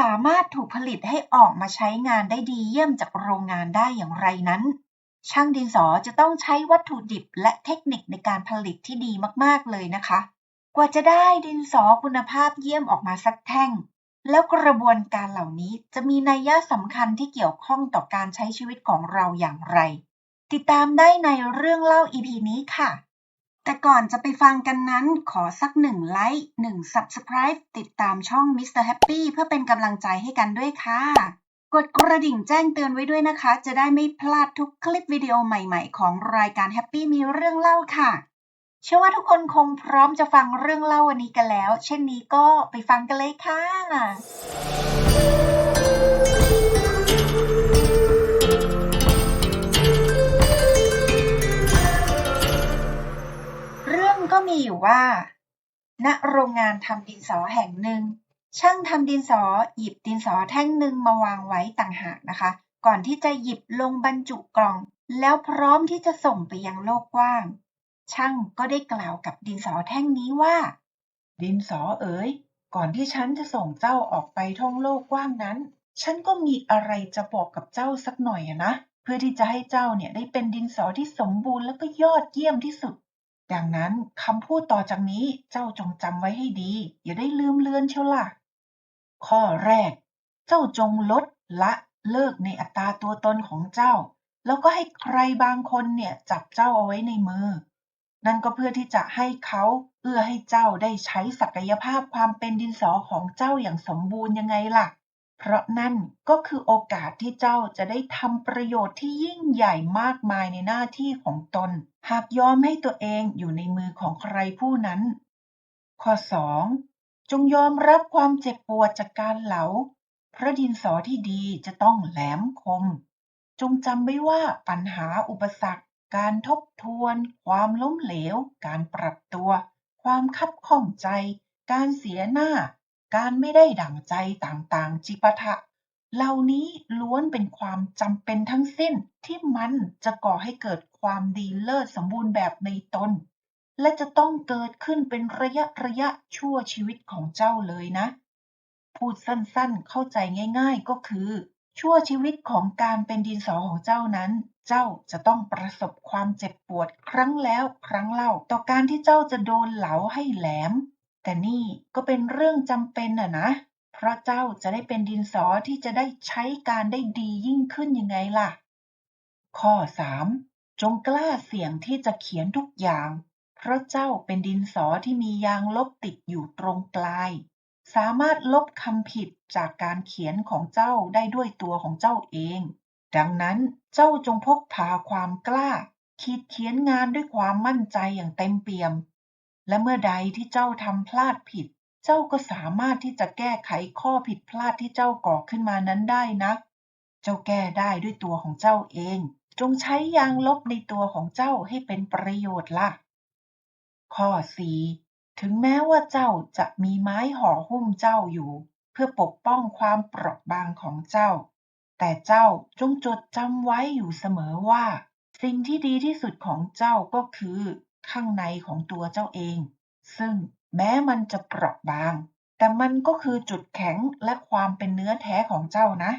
สามารถถูกผลิตให้ออกมาใช้งานได้ดีเยี่ยมจากโรงงานได้อย่างไรนั้น ช่างดินสอจะต้องใช้วัตถุดิบและเทคนิคในการผลิตที่ดีมากๆเลยนะคะ กว่าจะได้ดินสอคุณภาพเยี่ยมออกมาสักแท่ง แล้วกระบวนการเหล่านี้จะมีนัยยะสำคัญที่เกี่ยวข้องต่อการใช้ชีวิตของเราอย่างไร ติดตามได้ในเรื่องเล่า EP นี้ค่ะ แต่ก่อนจะไปฟังกันนั้น ขอสักหนึ่งไลค์หนึ่ง Subscribe ติดตามช่อง Mr. Happy เพื่อเป็นกำลังใจให้กันด้วยค่ะ กดกระดิ่งแจ้งเตือนไว้ด้วยนะคะ จะได้ไม่พลาดทุกคลิปวิดีโอใหม่ๆ ของรายการ Happy มีเรื่องเล่าค่ะ เชื่อว่าทุกคนคงพร้อมจะฟังเรื่องเล่าวันนี้กันแล้ว เช่นนี้ก็ไปฟังกันเลยค่ะ มีอยู่ว่า ณโรงงานทำดินสอแห่งหนึ่ง ช่างทำดินสอหยิบดินสอแท่งหนึ่งมาวางไว้ต่างหากนะคะ ก่อนที่จะหยิบลงบรรจุกล่อง แล้วพร้อมที่จะส่งไปยังโลกกว้าง ช่างก็ได้กล่าวกับดินสอแท่งนี้ว่า ดินสอเอ๋ยก่อนที่ฉันจะส่งเจ้าออกไปท่องโลกกว้างนั้น ฉันก็มีอะไรจะบอกกับเจ้าสักหน่อยนะ เพื่อที่จะให้เจ้าเนี่ยได้เป็นดินสอที่สมบูรณ์แล้วก็ยอดเยี่ยมที่สุด ดังนั้นคำพูดต่อจากนี้เจ้าจงจำไว้ให้ดี อย่าได้ลืมเลือนเชียวล่ะ ข้อแรก เจ้าจงลดละเลิกในอัตราตัวตนของเจ้า แล้วก็ให้ใครบางคนเนี่ยจับเจ้าเอาไว้ในมือ นั่นก็เพื่อที่จะให้เขาเอื้อให้เจ้าได้ใช้ศักยภาพความเป็นดินสอของเจ้าอย่างสมบูรณ์ยังไงล่ะ เพราะนั่นก็คือโอกาสที่เจ้าจะได้ทำประโยชน์ที่ยิ่งใหญ่มากมายในหน้าที่ของตน หากยอมให้ตัวเองอยู่ในมือของใครผู้นั้น ข้อ 2. จงยอมรับความเจ็บปวดจากการเหลาเพราะดินสอที่ดีจะต้องแหลมคม จงจำไว้ว่าปัญหาอุปสรรค การทบทวน ความล้มเหลว การปรับตัว ความคับข้องใจ การเสียหน้า การไม่ได้ดั่งใจต่างๆ จิปาถะเหล่านี้ล้วนเป็นความจำเป็นทั้งสิ้นที่มันจะก่อให้เกิดความดีเลิศสมบูรณ์แบบในตน และจะต้องเกิดขึ้นเป็นระยะระยะชั่วชีวิตของเจ้าเลยนะ พูดสั้นๆเข้าใจง่าย ๆก็คือ ชั่วชีวิตของการเป็นดินสอของเจ้านั้นเจ้าจะต้องประสบความเจ็บปวดครั้งแล้วครั้งเล่า ต่อการที่เจ้าจะโดนเหลาให้แหลม แต่นี่ก็เป็นเรื่องจำเป็นอะนะ เพราะเจ้าจะได้เป็นดินสอที่จะได้ใช้การได้ดียิ่งขึ้นยังไงล่ะ ข้อ 3. จงกล้าเสี่ยงที่จะเขียนทุกอย่าง เพราะเจ้าเป็นดินสอที่มียางลบติดอยู่ตรงปลาย สามารถลบคำผิดจากการเขียนของเจ้าได้ด้วยตัวของเจ้าเอง ดังนั้นเจ้าจงพกพาความกล้าคิดเขียนงานด้วยความมั่นใจอย่างเต็มเปี่ยม และเมื่อใดที่เจ้าทำพลาดผิด เจ้าก็สามารถที่จะแก้ไขข้อผิดพลาดที่เจ้าก่อขึ้นมานั้นได้นะเจ้าแก้ได้ด้วยตัวของเจ้าเอง จงใช้ยางลบในตัวของเจ้าให้เป็นประโยชน์ล่ะ ข้อ 4. ถึงแม้ว่าเจ้าจะมีไม้ห่อหุ้มเจ้าอยู่ เพื่อปกป้องความเปราะบางของเจ้า แต่เจ้าจงจดจำไว้อยู่เสมอว่า สิ่งที่ดีที่สุดของเจ้าก็คือ ข้างในของตัวเจ้าเอง ซึ่งแม้มันจะเปราะบาง แต่มันก็คือจุดแข็งและความเป็นเนื้อแท้ของเจ้านะ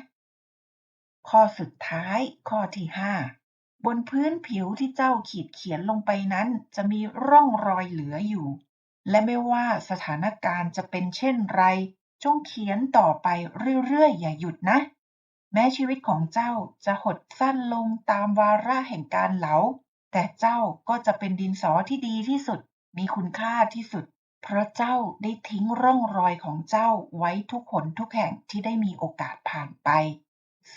ข้อสุดท้ายข้อที่5บนพื้นผิวที่เจ้าขีดเขียนลงไปนั้น จะมีร่องรอยเหลืออยู่ และไม่ว่าสถานการณ์จะเป็นเช่นไร จงเขียนต่อไปเรื่อยๆ อย่าหยุดนะ แม้ชีวิตของเจ้าจะหดสั้นลงตามวาระแห่งการเหลา แต่เจ้าก็จะเป็นดินสอที่ดีที่สุด มีคุณค่าที่สุด เพราะเจ้าได้ทิ้งร่องรอยของเจ้าไว้ทุกหนทุกแห่งที่ได้มีโอกาสผ่านไป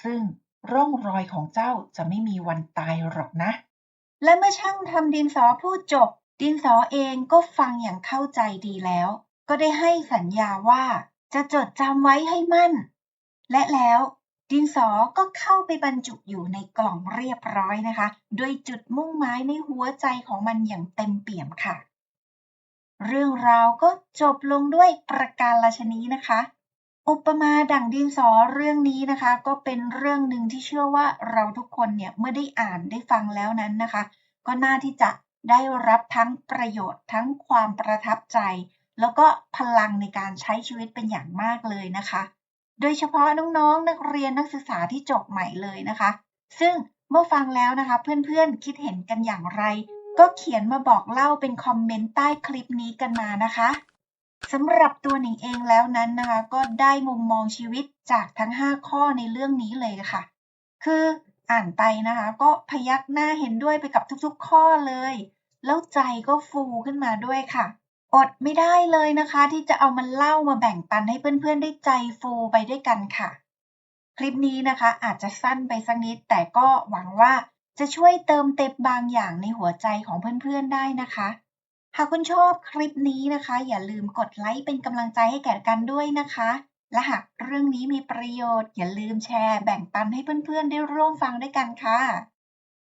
ซึ่งร่องรอยของเจ้าจะไม่มีวันตายหรอกนะ และเมื่อช่างทำดินสอพูดจบ ดินสอเองก็ฟังอย่างเข้าใจดีแล้ว ก็ได้ให้สัญญาว่าจะจดจำไว้ให้มั่น และแล้ว ดินสอก็เข้าไปบรรจุอยู่ในกล่องเรียบร้อยนะคะ ด้วยจุดมุ่งหมายในหัวใจของมันอย่างเต็มเปี่ยมค่ะ เรื่องราวก็จบลงด้วยประการราชนีนะคะ อุปมาดั่งดินสอเรื่องนี้นะคะ ก็เป็นเรื่องหนึ่งที่เชื่อว่าเราทุกคนเนี่ยเมื่อได้อ่านได้ฟังแล้วนั้นนะคะ ก็น่าที่จะได้รับทั้งประโยชน์ทั้งความประทับใจ แล้วก็พลังในการใช้ชีวิตเป็นอย่างมากเลยนะคะ โดยเฉพาะน้องๆนักเรียนนักศึกษาที่จบใหม่เลยนะคะ ซึ่งเมื่อฟังแล้วนะคะ เพื่อนๆคิดเห็นกันอย่างไร ก็เขียนมาบอกเล่าเป็นคอมเมนต์ใต้คลิปนี้กันมานะคะสำหรับตัวหนิงเองแล้วนั้นนะคะ ก็ได้มุมมองชีวิตจากทั้ง 5 ข้อในเรื่องนี้เลยค่ะ คืออ่านไปนะคะ ก็พยักหน้าเห็นด้วยไปกับทุกๆ ข้อเลย แล้วใจก็ฟูขึ้นมาด้วยค่ะ อดไม่ได้เลยนะคะ ที่จะเอามาเล่ามาแบ่งปันให้เพื่อนๆได้ใจฟูไปด้วยกันค่ะ คลิปนี้นะคะ อาจจะสั้นไปสักนิด แต่ก็หวังว่าจะช่วยเติมเต็มบางอย่างในหัวใจของเพื่อนๆได้นะคะ หากคุณชอบคลิปนี้นะคะ อย่าลืมกดไลค์เป็นกำลังใจให้แก่กันด้วยนะคะ และหากเรื่องนี้มีประโยชน์ อย่าลืมแชร์แบ่งปันให้เพื่อนๆได้ร่วมฟังด้วยกันค่ะ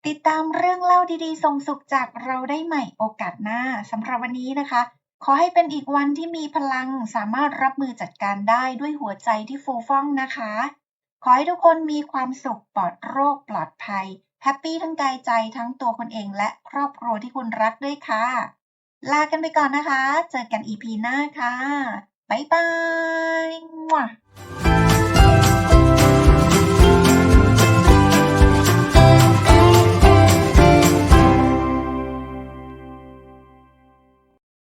ติดตามเรื่องเล่าดีๆ ส่งสุขจากเราได้ใหม่โอกาสหน้าสำหรับวันนี้นะคะ ขอให้เป็นอีกวันที่มีพลังสามารถรับมือจัดการได้ด้วยหัวใจที่ฟูฟ่องนะคะ ขอให้ทุกคนมีความสุขปลอดโรคปลอดภัย แฮปปี้ทั้งกายใจทั้งตัวคนเองและครอบครัวที่คุณรักด้วยค่ะ ลากันไปก่อนนะคะ เจอกันอีพีหน้าค่ะ บ๊ายบาย